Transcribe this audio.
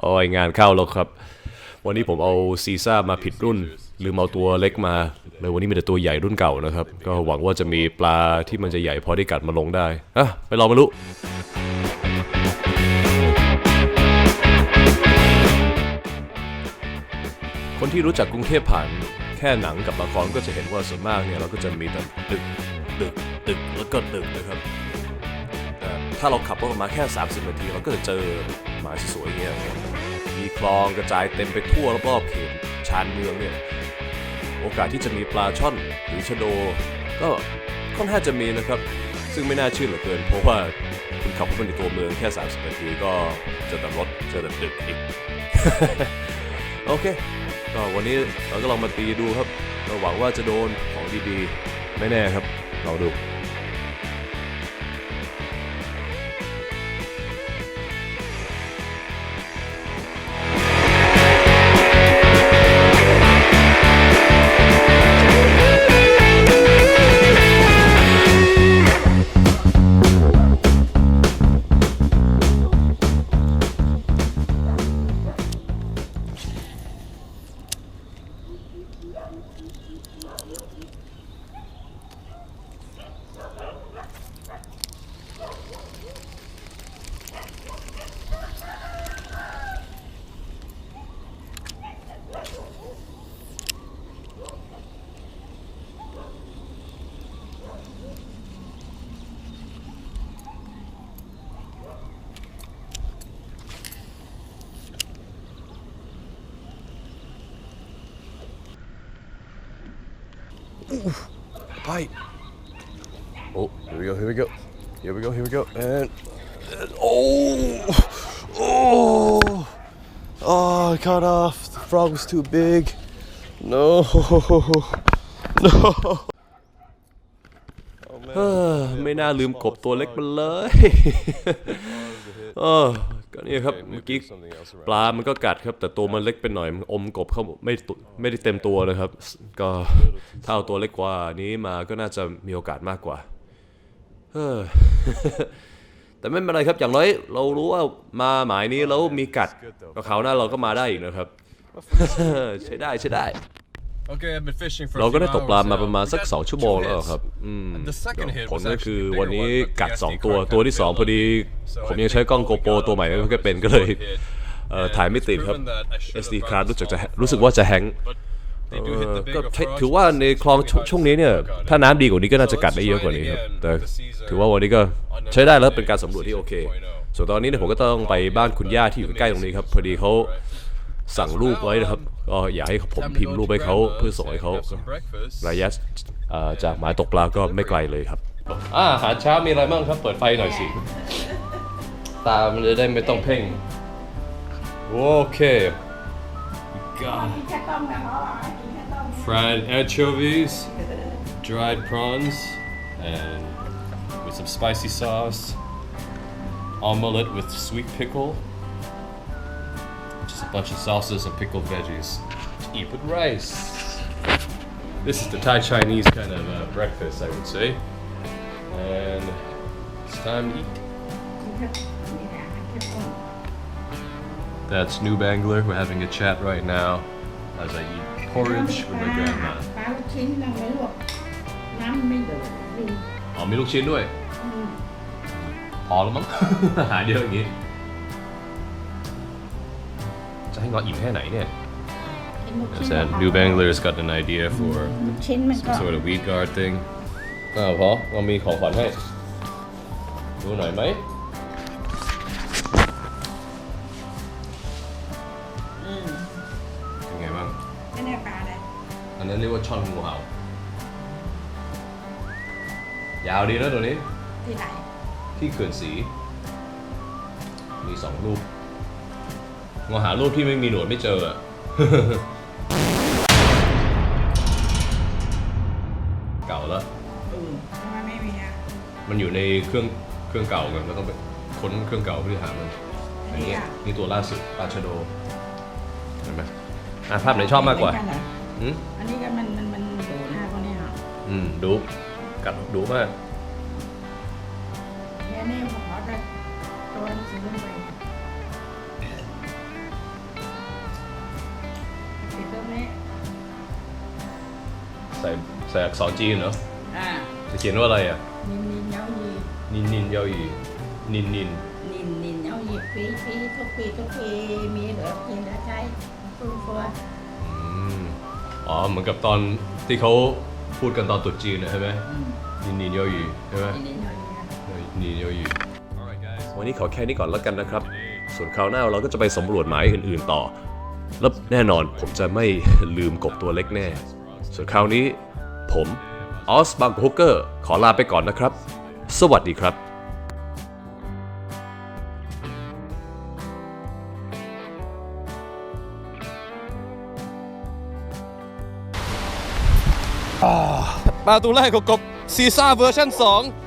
โอ้ยงานเข้าแล้วครับ วันนี้ผมเอาซีซ่ามาผิดรุ่น ลืมเอาตัวเล็กมาเลยวันนี้มีแต่ตัวใหญ่รุ่นเก่านะครับ ก็หวังว่าจะมีปลาที่มันจะใหญ่พอได้กัดมาลงได้อะไปลองมาลุคนที่รู้จักกรุงเทพผ่านแค่หนังกับละครก็จะเห็นว่าส่วนมากเนี่ยเราก็จะมีแต่ตึกตึกตึกแล้วก็ตึกนะครับ ถ้าเราขับรถมาแค่ 30 นาที เราก็จะเจอหมายสวยๆอย่างเงี้ยมีคลองกระจายเต็มไปทั่วรอบๆเขตชานเมืองเนี่ยโอกาสที่จะมีปลาช่อนหรือชะโด ก็ค่อนข้างจะมีนะครับ ซึ่งไม่น่าเชื่อเหลือเกิน เพราะว่าคุณขับรถไปในตัวเมืองแค่ 30 นาทีก็เจอแต่รถเจอแต่ตึกอีกโอเคก็วันนี้เราก็ลองมาตีดูครับเราหวังว่าจะโดนของดีๆ ไม่แน่ครับเราดู Bite. Oh, here we go, here we go. Here we go, here we go. And, and oh! Oh! Oh, I cut off. The frog was too big. No. No. เฮ้อไม่น่าลืมกบตัวเล็กมันเลย เออก็นี่ครับเมื่อกี้ปลา มันก็กัดครับ แต่ตัวมันเล็กไปหน่อยมันอมกบเข้าไม่ตุไม่ได้เต็มตัวเลยครับ ก็ถ้าเอาตัวเล็กกว่านี้มาก็น่าจะมีโอกาสมากกว่าเออแต่ไม่เป็นไรครับอย่างน้อยเรารู้ว่ามาหมายนี้แล้วมีกัดก็คราวหน้าเราก็มาได้อีกนะครับ ใช้ได้ใช้ได้ Okay, I've been fishing for เรา a ก็ few ได้ตกปลา hours มา now. ประมาณสัก Got สองชั่วโมง two แล้ว hits. ครับอืม And the second hit ผล was ก็คือ actually the วัน bigger นี้ one, but กัด the สอง SD ตัว card ตัวที่สอง kinda พอดี So ผม I ยังใช้ think กล้อง we โกโปร got ตัวใหม่ a ไม่ค่อยเป็น good ก็เลย hit. เอ่อ And ถ่ายไม่ it's ติดครับ proven that I should have SD brought คาร์ด the รู้สึกจะ small รู้สึกว่าจะแฮง But they do เอ hit อ the ก็ bigger ใช้ frogs ถือว่าในคลอง and we ช่วงนี้เนี่ย work on it. ถ้าน้ำดีกว่านี้ก็น่าจะกัดได้เยอะกว่านี้ครับแต่ถือว่าวันนี้ก็ใช้ได้แล้วเป็นการสำรวจที่โอเค ส่วนตอนนี้เนี่ยผมก็ต้องไปบ้านคุณย่าที่อยู่ใกล้ๆตรงนี้ครับพอดีเขา สั่งรูปไว้นะครับ ก็อยากให้ผมพิมพ์รูปให้เขาเพื่อส่งให้เขา Have some breakfast. ระยะเอ่อจากหมายตกปลาก็ไม่ไกลเลยครับอาหารเช้ามีอะไรบ้างครับ เปิดไฟหน่อยสิ ตามันจะได้ไม่ต้องเพ่ง โอเค God. แค่ต้มกับเขาอะกินแค่ต้ม fried anchovies, dried prawns, and with some spicy sauce, omelette with sweet pickle, just a bunch of sauces and pickled veggies to eat with rice. This is the Thai Chinese kind of uh, breakfast, I would say. And it's time to eat. นี่นะแค่ต้ม That's New Bangler. We're having a chat right now as I eat porridge with my grandma. ปลาลูกชิ้นเราไม่ลวกน้ำไม่เดือดดู อ๋อมีลูกชิ้นด้วย พอแล้วมั้ง อาหารเยอะอย่างงี้ จะให้งออิ่มแค่ไหนเนี่ยกินลูกชิ้น Said New Banglar's got an idea for ลูกชิ้นมันก็ some sort of weed guard thing อ้าวพอเรามีของขวัญให้ ดูหน่อยไหมเป็นไงบ้าง ไม่ได้ปลาเลยอันนั้นเรียกว่าช่อนงูเห่า ยาวดีนะตัวนี้ ที่ไหน ที่เขื่อนสี มีสองรูป งอหารูปที่ไม่มีหนวดไม่เจออะเก่าแล้วอืมทำไมไม่มีอะมันอยู่ในเครื่องเครื่องเก่ากันก็ต้องไปค้นเครื่องเก่าเพื่อหามันอันนี้นี่ตัวล่าสุดปาชโดเห็นไหมอะภาพไหนชอบมากกว่าอันนี้อืมอันนี้ก็มันมันมันดูหน้าพวกเนี้ยอะอืมดูกัดดูมากเนี่ยนี่ผมขอจะตัวหนังสือไป ส่ใส่อักษรจีนเหรออ่าจะเขียนว่าอะไรอะ นินนินเย้ายีนินนินเยาอีนินนินนินนินเย้ายีปีปีทุกปีทุกปีมีเหลือกินเหลือใช้ฟุ่มเฟือยอืมอ๋อเหมือนกับตอนที่เขาพูดกันตอนตรุษจีนนะใช่ไหมอืมนินนินเยาอีใช่ไหมนินนินเย้ายีนะ นินเยาอี Alright, guys. วันนี้ขอแค่นี้ก่อนแล้วกันนะครับ ส่วนคราวหน้าเราก็จะไปสำรวจหมายอื่นๆต่อ แล้วแน่นอนผมจะไม่ลืมกบตัวเล็กแน่ ส่วนคราวนี้ ผมออสบังฮุกเกอร์ขอลาไปก่อนนะครับ สวัสดีครับประตูแรกของกบซีซ่าเวอร์ชัน2